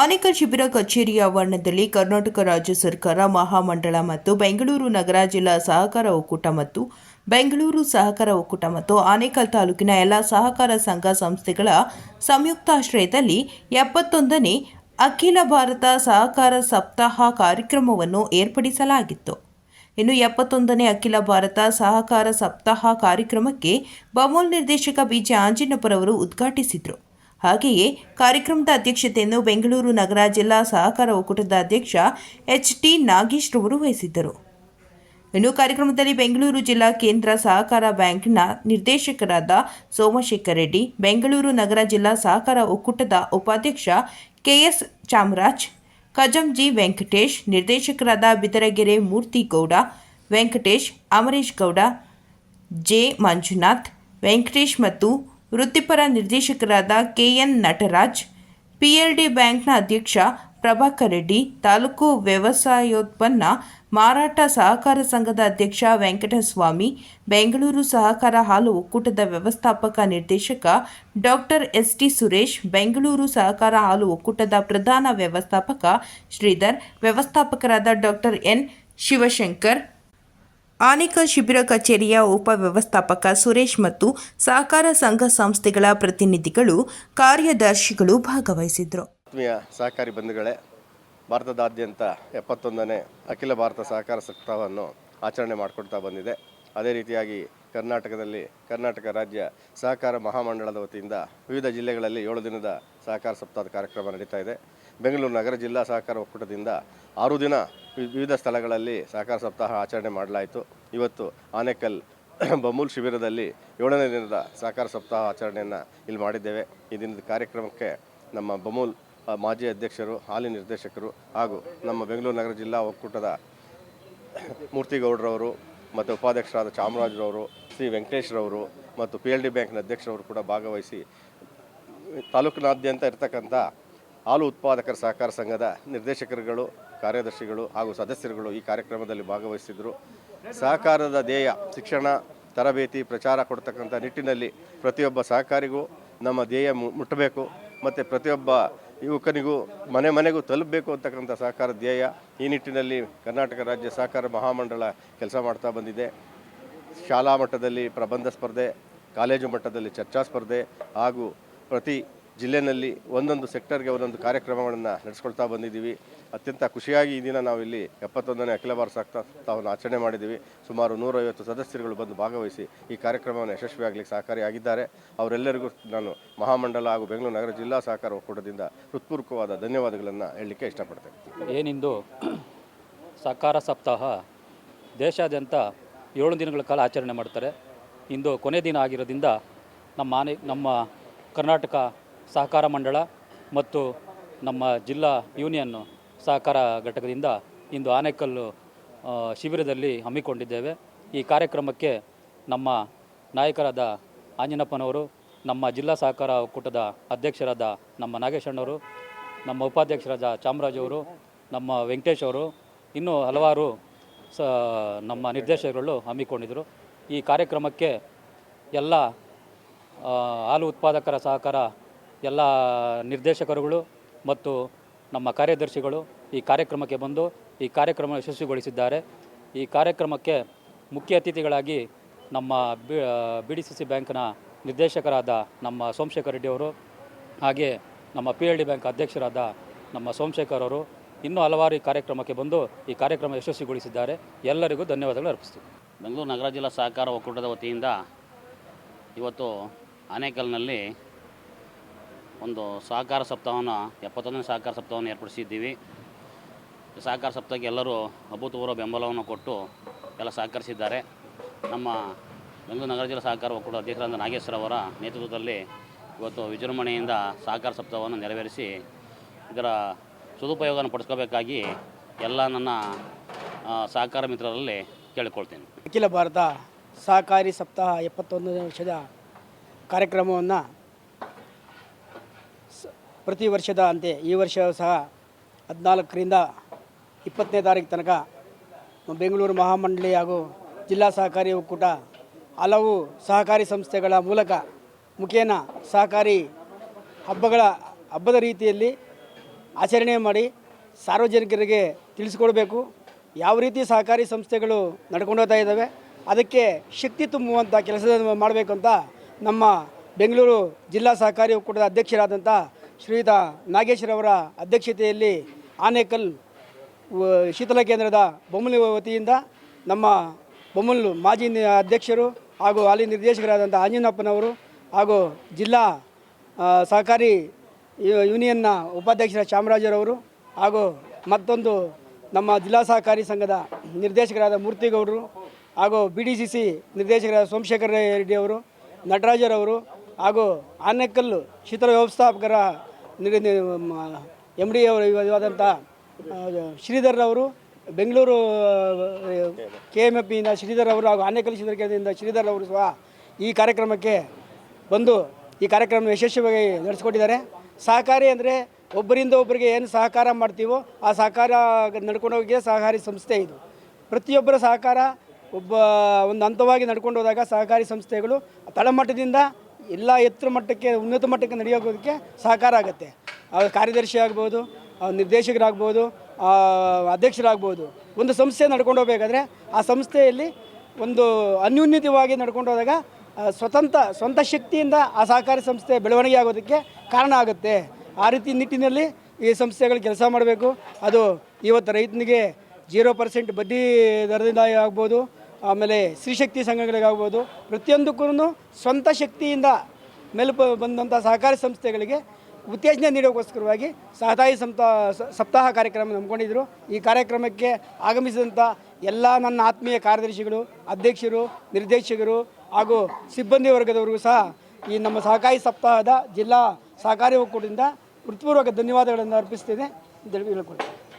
ಆನೇಕಲ್ ಶಿಬಿರ ಕಚೇರಿಯ ಆವರಣದಲ್ಲಿ ಕರ್ನಾಟಕ ರಾಜ್ಯ ಸರ್ಕಾರ, ಮಹಾಮಂಡಳ ಮತ್ತು ಬೆಂಗಳೂರು ನಗರ ಜಿಲ್ಲಾ ಸಹಕಾರ ಒಕ್ಕೂಟ ಮತ್ತು ಬೆಂಗಳೂರು ಸಹಕಾರ ಒಕ್ಕೂಟ ಮತ್ತು ಆನೇಕಲ್ ತಾಲೂಕಿನ ಎಲ್ಲ ಸಹಕಾರ ಸಂಘ ಸಂಸ್ಥೆಗಳ ಸಂಯುಕ್ತಾಶ್ರಯದಲ್ಲಿ ಎಪ್ಪತ್ತೊಂದನೇ ಅಖಿಲ ಭಾರತ ಸಹಕಾರ ಸಪ್ತಾಹ ಕಾರ್ಯಕ್ರಮವನ್ನು ಏರ್ಪಡಿಸಲಾಗಿತ್ತು. ಇನ್ನು ಎಪ್ಪತ್ತೊಂದನೇ ಅಖಿಲ ಭಾರತ ಸಹಕಾರ ಸಪ್ತಾಹ ಕಾರ್ಯಕ್ರಮಕ್ಕೆ ಬಮೋಲ್ ನಿರ್ದೇಶಕ ಬಿಜೆ ಆಂಜಿನಪ್ಪರವರು ಉದ್ಘಾಟಿಸಿದರು. ಹಾಗೆಯೇ ಕಾರ್ಯಕ್ರಮದ ಅಧ್ಯಕ್ಷತೆಯನ್ನು ಬೆಂಗಳೂರು ನಗರ ಜಿಲ್ಲಾ ಸಹಕಾರ ಒಕ್ಕೂಟದ ಅಧ್ಯಕ್ಷ ಎಚ್ ಟಿ ನಾಗೇಶ್ ರವರು ವಹಿಸಿದ್ದರು. ಇನ್ನು ಕಾರ್ಯಕ್ರಮದಲ್ಲಿ ಬೆಂಗಳೂರು ಜಿಲ್ಲಾ ಕೇಂದ್ರ ಸಹಕಾರ ಬ್ಯಾಂಕ್ನ ನಿರ್ದೇಶಕರಾದ ಸೋಮಶೇಖರ್ ರೆಡ್ಡಿ, ಬೆಂಗಳೂರು ನಗರ ಜಿಲ್ಲಾ ಸಹಕಾರ ಒಕ್ಕೂಟದ ಉಪಾಧ್ಯಕ್ಷ ಕೆಎಸ್ ಚಾಮರಾಜ್ ಕಜಂಜಿ ವೆಂಕಟೇಶ್, ನಿರ್ದೇಶಕರಾದ ಬಿದರಗೆರೆ ಮೂರ್ತಿಗೌಡ, ವೆಂಕಟೇಶ್ ಅಮರೇಶ್ ಗೌಡ, ಜೆ ಮಂಜುನಾಥ್, ವೆಂಕಟೇಶ್ ಮತ್ತು ವೃತ್ತಿಪರ ನಿರ್ದೇಶಕರಾದ ಕೆಎನ್ ನಟರಾಜ್, ಪಿಎಲ್ಡಿ ಬ್ಯಾಂಕ್ನ ಅಧ್ಯಕ್ಷ ಪ್ರಭಾಕರ್ ರೆಡ್ಡಿ, ತಾಲೂಕು ವ್ಯವಸಾಯೋತ್ಪನ್ನ ಮಾರಾಟ ಸಹಕಾರ ಸಂಘದ ಅಧ್ಯಕ್ಷ ವೆಂಕಟಸ್ವಾಮಿ, ಬೆಂಗಳೂರು ಸಹಕಾರ ಹಾಲು ಒಕ್ಕೂಟದ ವ್ಯವಸ್ಥಾಪಕ ನಿರ್ದೇಶಕ doctor S T Suresh, Bengaluru ಸಹಕಾರ ಹಾಲು ಒಕ್ಕೂಟದ ಪ್ರಧಾನ ವ್ಯವಸ್ಥಾಪಕ ಶ್ರೀಧರ್, ವ್ಯವಸ್ಥಾಪಕರಾದ ಡಾಕ್ಟರ್ ಎನ್ ಶಿವಶಂಕರ್ ಆನೇಕಲ್ ಶಿಬಿರ ಕಚೇರಿಯ ಉಪವ್ಯವಸ್ಥಾಪಕ ಸುರೇಶ್ ಮತ್ತು ಸಹಕಾರ ಸಂಘ ಸಂಸ್ಥೆಗಳ ಪ್ರತಿನಿಧಿಗಳು, ಕಾರ್ಯದರ್ಶಿಗಳು ಭಾಗವಹಿಸಿದ್ರು ಸಹಕಾರಿ ಬಂಧುಗಳೇ, ಭಾರತದಾದ್ಯಂತ ಎಪ್ಪತ್ತೊಂದನೇ ಅಖಿಲ ಭಾರತ ಸಹಕಾರ ಸಪ್ತಾಹವನ್ನು ಆಚರಣೆ ಮಾಡಿಕೊಡ್ತಾ ಬಂದಿದೆ. ಅದೇ ರೀತಿಯಾಗಿ ಕರ್ನಾಟಕದಲ್ಲಿ ಕರ್ನಾಟಕ ರಾಜ್ಯ ಸಹಕಾರ ಮಹಾಮಂಡಳದ ವತಿಯಿಂದ ವಿವಿಧ ಜಿಲ್ಲೆಗಳಲ್ಲಿ ಏಳು ದಿನದ ಸಹಕಾರ ಸಪ್ತಾಹದ ಕಾರ್ಯಕ್ರಮ ನಡೀತಾ ಇದೆ. ಬೆಂಗಳೂರು ನಗರ ಜಿಲ್ಲಾ ಸಹಕಾರ ಒಕ್ಕೂಟದಿಂದ ಆರು ದಿನ ವಿವಿಧ ಸ್ಥಳಗಳಲ್ಲಿ ಸಹಕಾರ ಸಪ್ತಾಹ ಆಚರಣೆ ಮಾಡಲಾಯಿತು. ಇವತ್ತು ಆನೇಕಲ್ ಬಮೂಲ್ ಶಿಬಿರದಲ್ಲಿ ಏಳನೇ ದಿನದ ಸಹಕಾರ ಸಪ್ತಾಹ ಆಚರಣೆಯನ್ನು ಇಲ್ಲಿ ಮಾಡಿದ್ದೇವೆ. ಈ ದಿನದ ಕಾರ್ಯಕ್ರಮಕ್ಕೆ ನಮ್ಮ ಬಮೂಲ್ ಮಾಜಿ ಅಧ್ಯಕ್ಷರು, ಹಾಲಿ ನಿರ್ದೇಶಕರು ಹಾಗೂ ನಮ್ಮ ಬೆಂಗಳೂರು ನಗರ ಜಿಲ್ಲಾ ಒಕ್ಕೂಟದ ಮೂರ್ತಿಗೌಡರವರು ಮತ್ತು ಉಪಾಧ್ಯಕ್ಷರಾದ ಚಾಮರಾಜರವರು, ಶ್ರೀ ವೆಂಕಟೇಶ್ರವರು ಮತ್ತು ಪಿ ಎಲ್ ಡಿ ಬ್ಯಾಂಕ್ನ ಅಧ್ಯಕ್ಷರವರು ಕೂಡ ಭಾಗವಹಿಸಿ ತಾಲೂಕಿನಾದ್ಯಂತ ಇರತಕ್ಕಂಥ ಹಾಲು ಉತ್ಪಾದಕರ ಸಹಕಾರ ಸಂಘದ ನಿರ್ದೇಶಕರುಗಳು, ಕಾರ್ಯದರ್ಶಿಗಳು ಹಾಗೂ ಸದಸ್ಯರುಗಳು ಈ ಕಾರ್ಯಕ್ರಮದಲ್ಲಿ ಭಾಗವಹಿಸಿದರು. ಸಹಕಾರದ ಧ್ಯೇಯ, ಶಿಕ್ಷಣ, ತರಬೇತಿ, ಪ್ರಚಾರ ಕೊಡ್ತಕ್ಕಂಥ ನಿಟ್ಟಿನಲ್ಲಿ ಪ್ರತಿಯೊಬ್ಬ ಸಹಕಾರಿಗೂ ನಮ್ಮ ಧ್ಯೇಯ ಮುಟ್ಟಬೇಕು. ಮತ್ತು ಪ್ರತಿಯೊಬ್ಬ ಯುವಕನಿಗೂ ಮನೆ ಮನೆಗೂ ತಲುಪಬೇಕು ಅಂತಕ್ಕಂಥ ಸಹಕಾರ ಧ್ಯೇಯ ಈ ನಿಟ್ಟಿನಲ್ಲಿ ಕರ್ನಾಟಕ ರಾಜ್ಯ ಸಹಕಾರ ಮಹಾಮಂಡಳ ಕೆಲಸ ಮಾಡ್ತಾ ಬಂದಿದೆ. ಶಾಲಾ ಮಟ್ಟದಲ್ಲಿ ಪ್ರಬಂಧ ಸ್ಪರ್ಧೆ, ಕಾಲೇಜು ಮಟ್ಟದಲ್ಲಿ ಚರ್ಚಾ ಸ್ಪರ್ಧೆ ಹಾಗೂ ಪ್ರತಿ ಜಿಲ್ಲೆನಲ್ಲಿ ಒಂದೊಂದು ಸೆಕ್ಟರ್ಗೆ ಒಂದೊಂದು ಕಾರ್ಯಕ್ರಮಗಳನ್ನು ನಡೆಸ್ಕೊಳ್ತಾ ಬಂದಿದ್ದೀವಿ. ಅತ್ಯಂತ ಖುಷಿಯಾಗಿ ಈ ದಿನ ನಾವಿಲ್ಲಿ ಎಪ್ಪತ್ತೊಂದನೇ ಅಖಿಲ ಭಾರತ ಸಪ್ತಾಹವನ್ನು ಆಚರಣೆ ಮಾಡಿದ್ದೀವಿ. ಸುಮಾರು ನೂರೈವತ್ತು ಸದಸ್ಯರುಗಳು ಬಂದು ಭಾಗವಹಿಸಿ ಈ ಕಾರ್ಯಕ್ರಮವನ್ನು ಯಶಸ್ವಿಯಾಗಲಿಕ್ಕೆ ಸಹಕಾರಿಯಾಗಿದ್ದಾರೆ. ಅವರೆಲ್ಲರಿಗೂ ನಾನು ಮಹಾಮಂಡಲ ಹಾಗೂ ಬೆಂಗಳೂರು ನಗರ ಜಿಲ್ಲಾ ಸಹಕಾರ ಒಕ್ಕೂಟದಿಂದ ಹೃತ್ಪೂರ್ವಕವಾದ ಧನ್ಯವಾದಗಳನ್ನು ಹೇಳಲಿಕ್ಕೆ ಇಷ್ಟಪಡ್ತೇನೆ. ಏನಿಂದು ಸಹಕಾರ ಸಪ್ತಾಹ ದೇಶಾದ್ಯಂತ ಏಳು ದಿನಗಳ ಕಾಲ ಆಚರಣೆ ಮಾಡ್ತಾರೆ. ಇಂದು ಕೊನೆ ದಿನ ಆಗಿರೋದ್ರಿಂದ ನಮ್ಮ ಆನೆ ನಮ್ಮ ಕರ್ನಾಟಕ ಸಹಕಾರ ಮಂಡಳ ಮತ್ತು ನಮ್ಮ ಜಿಲ್ಲಾ ಯೂನಿಯನ್ ಸಹಕಾರ ಘಟಕದಿಂದ ಇಂದು ಆನೇಕಲ್ಲು ಶಿಬಿರದಲ್ಲಿ ಹಮ್ಮಿಕೊಂಡಿದ್ದೇವೆ. ಈ ಕಾರ್ಯಕ್ರಮಕ್ಕೆ ನಮ್ಮ ನಾಯಕರಾದ ಆಂಜನಪ್ಪನವರು, ನಮ್ಮ ಜಿಲ್ಲಾ ಸಹಕಾರ ಒಕ್ಕೂಟದ ಅಧ್ಯಕ್ಷರಾದ ನಮ್ಮ ನಾಗೇಶಣ್ಣವರು, ನಮ್ಮ ಉಪಾಧ್ಯಕ್ಷರಾದ ಚಾಮರಾಜ್ ಅವರು, ನಮ್ಮ ವೆಂಕಟೇಶ್ ಅವರು, ಇನ್ನೂ ಹಲವಾರು ಸ, ನಮ್ಮ ನಿರ್ದೇಶಕರುಗಳು ಹಮ್ಮಿಕೊಂಡಿದ್ದರು. ಈ ಕಾರ್ಯಕ್ರಮಕ್ಕೆ ಎಲ್ಲ ಹಾಲು ಉತ್ಪಾದಕರ ಸಹಕಾರ ಎಲ್ಲ ನಿರ್ದೇಶಕರುಗಳು ಮತ್ತು ನಮ್ಮ ಕಾರ್ಯದರ್ಶಿಗಳು ಈ ಕಾರ್ಯಕ್ರಮಕ್ಕೆ ಬಂದು ಈ ಕಾರ್ಯಕ್ರಮ ಯಶಸ್ವಿಗೊಳಿಸಿದ್ದಾರೆ. ಈ ಕಾರ್ಯಕ್ರಮಕ್ಕೆ ಮುಖ್ಯ ಅತಿಥಿಗಳಾಗಿ ನಮ್ಮ ಬಿ ಡಿ ಸಿ ಸಿ ಬ್ಯಾಂಕ್ನ ನಿರ್ದೇಶಕರಾದ ನಮ್ಮ ಸೋಮಶೇಖರ್ ರೆಡ್ಡಿ ಅವರು ಹಾಗೆ ನಮ್ಮ ಪಿ ಎಲ್ ಡಿ ಬ್ಯಾಂಕ್ ಅಧ್ಯಕ್ಷರಾದ ನಮ್ಮ ಸೋಮಶೇಖರ್ ಅವರು ಇನ್ನೂ ಹಲವಾರು ಈ ಕಾರ್ಯಕ್ರಮಕ್ಕೆ ಬಂದು ಈ ಕಾರ್ಯಕ್ರಮ ಯಶಸ್ವಿಗೊಳಿಸಿದ್ದಾರೆ. ಎಲ್ಲರಿಗೂ ಧನ್ಯವಾದಗಳು ಅರ್ಪಿಸ್ತೀವಿ. ಬೆಂಗಳೂರು ನಗರ ಜಿಲ್ಲಾ ಸಹಕಾರ ಒಕ್ಕೂಟದ ವತಿಯಿಂದ ಇವತ್ತು ಆನೇಕಲ್ನಲ್ಲಿ ಒಂದು ಸಹಕಾರ ಸಪ್ತಾಹವನ್ನು, ಎಪ್ಪತ್ತೊಂದನೇ ಸಹಕಾರ ಸಪ್ತಾಹವನ್ನು ಏರ್ಪಡಿಸಿದ್ದೀವಿ. ಸಹಕಾರ ಸಪ್ತಾಹಕ್ಕೆ ಎಲ್ಲರೂ ಅಭೂತಪೂರ್ವ ಬೆಂಬಲವನ್ನು ಕೊಟ್ಟು ಎಲ್ಲ ಸಹಕರಿಸಿದ್ದಾರೆ. ನಮ್ಮ ಬೆಂಗಳೂರು ನಗರ ಜಿಲ್ಲಾ ಸಹಕಾರ ಒಕ್ಕೂಟ ಅಧ್ಯಕ್ಷರಾದ ನಾಗೇಶ್ವರ ನೇತೃತ್ವದಲ್ಲಿ ಇವತ್ತು ವಿಜೃಂಭಣೆಯಿಂದ ಸಹಕಾರ ಸಪ್ತಾಹವನ್ನು ನೆರವೇರಿಸಿ ಇದರ ಸದುಪಯೋಗವನ್ನು ಪಡಿಸ್ಕೋಬೇಕಾಗಿ ಎಲ್ಲ ನನ್ನ ಸಹಕಾರ ಮಿತ್ರರಲ್ಲಿ ಕೇಳಿಕೊಳ್ತೇನೆ. ಅಖಿಲ ಭಾರತ ಸಹಕಾರಿ ಸಪ್ತಾಹ ಎಪ್ಪತ್ತೊಂದನೇ ವರ್ಷದ ಕಾರ್ಯಕ್ರಮವನ್ನು ಪ್ರತಿ ವರ್ಷದ ಅಂತೆ ಈ ವರ್ಷ ಸಹ ಹದಿನಾಲ್ಕರಿಂದ ಇಪ್ಪತ್ತನೇ ತಾರೀಕು ತನಕ ಬೆಂಗಳೂರು ಮಹಾಮಂಡಳಿ ಹಾಗೂ ಜಿಲ್ಲಾ ಸಹಕಾರಿ ಒಕ್ಕೂಟ ಹಲವು ಸಹಕಾರಿ ಸಂಸ್ಥೆಗಳ ಮೂಲಕ ಮುಖೇನ ಸಹಕಾರಿ ಹಬ್ಬಗಳ ಹಬ್ಬದ ರೀತಿಯಲ್ಲಿ ಆಚರಣೆ ಮಾಡಿ ಸಾರ್ವಜನಿಕರಿಗೆ ತಿಳಿಸ್ಕೊಡ್ಬೇಕು. ಯಾವ ರೀತಿ ಸಹಕಾರಿ ಸಂಸ್ಥೆಗಳು ನಡ್ಕೊಂಡು ಹೋಗ್ತಾ ಇದ್ದಾವೆ, ಅದಕ್ಕೆ ಶಕ್ತಿ ತುಂಬುವಂಥ ಕೆಲಸ ಮಾಡಬೇಕು ಅಂತ ನಮ್ಮ ಬೆಂಗಳೂರು ಜಿಲ್ಲಾ ಸಹಕಾರಿ ಒಕ್ಕೂಟದ ಅಧ್ಯಕ್ಷರಾದಂಥ ಶ್ರೀಯುತ ನಾಗೇಶ್ವರವರ ಅಧ್ಯಕ್ಷತೆಯಲ್ಲಿ ಆನೇಕಲ್ ಶೀತಲ ಕೇಂದ್ರದ ಬೊಮ್ಮಲಿ ವತಿಯಿಂದ ನಮ್ಮ ಬೊಮ್ಮಲು ಮಾಜಿ ಅಧ್ಯಕ್ಷರು ಹಾಗೂ ಅಲ್ಲಿ ನಿರ್ದೇಶಕರಾದಂಥ ಆಂಜನಪ್ಪನವರು ಹಾಗೂ ಜಿಲ್ಲಾ ಸಹಕಾರಿ ಯೂನಿಯನ್ನ ಉಪಾಧ್ಯಕ್ಷರ ಚಾಮರಾಜರವರು ಹಾಗೂ ಮತ್ತೊಂದು ನಮ್ಮ ಜಿಲ್ಲಾ ಸಹಕಾರಿ ಸಂಘದ ನಿರ್ದೇಶಕರಾದ ಮೂರ್ತಿಗೌಡರು ಹಾಗೂ ಬಿ ಡಿ ಸಿ ಸಿ ನಿರ್ದೇಶಕರಾದ ಸೋಮಶೇಖರ ರೆಡ್ಡಿ ಅವರು, ನಟರಾಜರವರು ಹಾಗೂ ಆನೆಕಲ್ಲು ಶೀತಲ ವ್ಯವಸ್ಥಾಪಕರ ಎಂ ಡಿ ಅವರು ಇವಾದಂಥ ಶ್ರೀಧರ್ ಅವರು, ಬೆಂಗಳೂರು ಕೆ ಎಂ ಎಫ್ ಇಂದ ಶ್ರೀಧರ್ ಅವರು ಹಾಗೂ ಆನೇಕಲ್ ಶ್ರೀಧರ್ ಕೇಂದ್ರದಿಂದ ಶ್ರೀಧರ್ ಅವರು ಸಹ ಈ ಕಾರ್ಯಕ್ರಮಕ್ಕೆ ಬಂದು ಈ ಕಾರ್ಯಕ್ರಮ ಯಶಸ್ವಿಯಾಗಿ ನಡೆಸಿಕೊಟ್ಟಿದ್ದಾರೆ. ಸಹಕಾರಿ ಅಂದರೆ ಒಬ್ಬರಿಂದ ಒಬ್ಬರಿಗೆ ಏನು ಸಹಕಾರ ಮಾಡ್ತೀವೋ ಆ ಸಹಕಾರ ನಡ್ಕೊಂಡು ಹೋಗಿ ಸಹಕಾರಿ ಸಂಸ್ಥೆ ಇದು. ಪ್ರತಿಯೊಬ್ಬರ ಸಹಕಾರ ಒಬ್ಬ ಒಂದು ಹಂತವಾಗಿ ನಡ್ಕೊಂಡು ಹೋದಾಗ ಸಹಕಾರಿ ಸಂಸ್ಥೆಗಳು ತಳಮಟ್ಟದಿಂದ ಎಲ್ಲ ಎತ್ತರ ಮಟ್ಟಕ್ಕೆ, ಉನ್ನತ ಮಟ್ಟಕ್ಕೆ ನಡೆಯೋಗೋದಕ್ಕೆ ಸಹಕಾರ ಆಗುತ್ತೆ. ಅವ್ರ ಕಾರ್ಯದರ್ಶಿ ಆಗ್ಬೋದು ಅವ್ರ ನಿರ್ದೇಶಕರಾಗ್ಬೋದು ಅಧ್ಯಕ್ಷರಾಗ್ಬೋದು. ಒಂದು ಸಂಸ್ಥೆ ನಡ್ಕೊಂಡು ಹೋಗಬೇಕಾದ್ರೆ ಆ ಸಂಸ್ಥೆಯಲ್ಲಿ ಒಂದು ಅನ್ಯೂನ್ಯತವಾಗಿ ನಡ್ಕೊಂಡು ಹೋದಾಗ ಸ್ವತಂತ್ರ, ಸ್ವಂತ ಶಕ್ತಿಯಿಂದ ಆ ಸಹಕಾರಿ ಸಂಸ್ಥೆ ಬೆಳವಣಿಗೆ ಆಗೋದಕ್ಕೆ ಕಾರಣ ಆಗುತ್ತೆ. ಆ ರೀತಿ ನಿಟ್ಟಿನಲ್ಲಿ ಈ ಸಂಸ್ಥೆಗಳು ಕೆಲಸ ಮಾಡಬೇಕು. ಅದು ಇವತ್ತು ರೈತನಿಗೆ ಜೀರೋ ಪರ್ಸೆಂಟ್ ಬಡ್ಡಿ ದರದಿಂದ ಆಗ್ಬೋದು ಆಮೇಲೆ ಸ್ತ್ರೀಶಕ್ತಿ ಸಂಘಗಳಿಗಾಗ್ಬೋದು ಪ್ರತಿಯೊಂದಕ್ಕೂ ಸ್ವಂತ ಶಕ್ತಿಯಿಂದ ಮೇಲುಪ ಬಂದಂಥ ಸಹಕಾರಿ ಸಂಸ್ಥೆಗಳಿಗೆ ಉತ್ತೇಜನ ನೀಡೋಕ್ಕೋಸ್ಕರವಾಗಿ ಸಹದಾಯಿ ಸಂತ ಸಪ್ತಾಹ ಕಾರ್ಯಕ್ರಮ ನಂಬ್ಕೊಂಡಿದ್ದರು ಈ ಕಾರ್ಯಕ್ರಮಕ್ಕೆ ಆಗಮಿಸಿದಂಥ ಎಲ್ಲ ನನ್ನ ಆತ್ಮೀಯ ಕಾರ್ಯದರ್ಶಿಗಳು, ಅಧ್ಯಕ್ಷರು, ನಿರ್ದೇಶಕರು ಹಾಗೂ ಸಿಬ್ಬಂದಿ ವರ್ಗದವರಿಗೂ ಸಹ ಈ ನಮ್ಮ ಸಹಕಾರಿ ಸಪ್ತಾಹದ ಜಿಲ್ಲಾ ಸಹಕಾರಿ ಒಕ್ಕೂಟದಿಂದ ಹೃತ್ಪೂರ್ವಕ ಧನ್ಯವಾದಗಳನ್ನು ಅರ್ಪಿಸ್ತೇನೆ. ಅಂತ ಹೇಳಿ ಹೇಳ್ಕೊಳ್ತೀನಿ